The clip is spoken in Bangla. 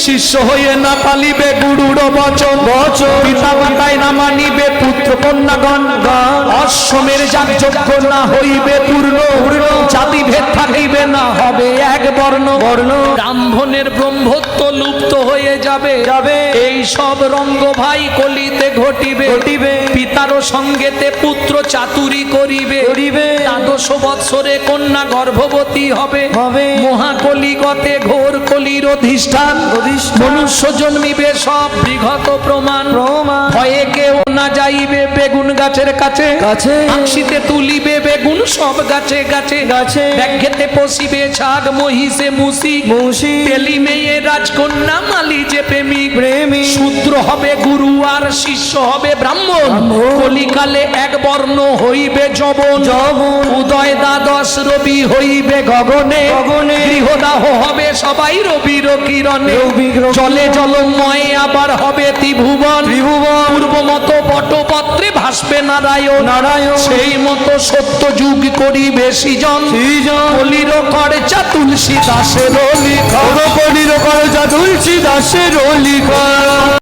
শিষ্য হয়ে না পালিবে গুরুর বচন। বচন। পিতা মাতায় না মানিবে পুত্র কন্যাগণ অশ্বমের যাগযজ্ঞ না হইবে পূর্ণ। পূর্ণ। জাতি ভেদ থাকিবে না হবে এক বর্ণ। বর্ণ। ব্রাহ্মণের ব্রহ্মত্ব লুপ্ত হয়ে যাবে। যাবে। এই সব রঙ্গ ভাই কলিতে ঘটিবে। ঘটিবে। পিতারও সঙ্গেতে পুত্র চাতুরি করিবে। করিবে। দ্বাদশ বৎসরে কন্যা গর্ভবতী হবে। হবে। মহাকলিগতে ঘোর কলির অধিষ্ঠান। মনুষ্য জন্মিবে সব বিগত প্রমাণ। ভয়ে কেউ না যাইবে বেগুন গাছের কাছে। কাছে। তুলিবে বেগুন সব গাছে গাছে। গাছে। ব্যাঘেতে পশিবে ছাগ মহিষে মুসি। মুসি। তেলি মেয়ে রাজকন্যা মালি যে প্রেমিক। প্রেমিক। শূদ্র হবে গুরু আর শিষ্য হবে ব্রাহ্মণ। কলিকালে এক বর্ণ হইবে যবন। যবন। উদয় দ্বাদশ রবি হইবে গগনে গগনে। গৃহদাহ হবে সবাই রবির কিরণে। জলে জলময় আবার হবে ত্রিভুবন ত্রিভুবন। পূর্ব মতো বটপত্রে ভাসবে নারায়ণ নারায়ণ। সেই মতো সত্য যুগ করিবে সৃজন। কলির খরচা তুলসী দাসের লিখন কলির করজা তুলসী দাসের লিখন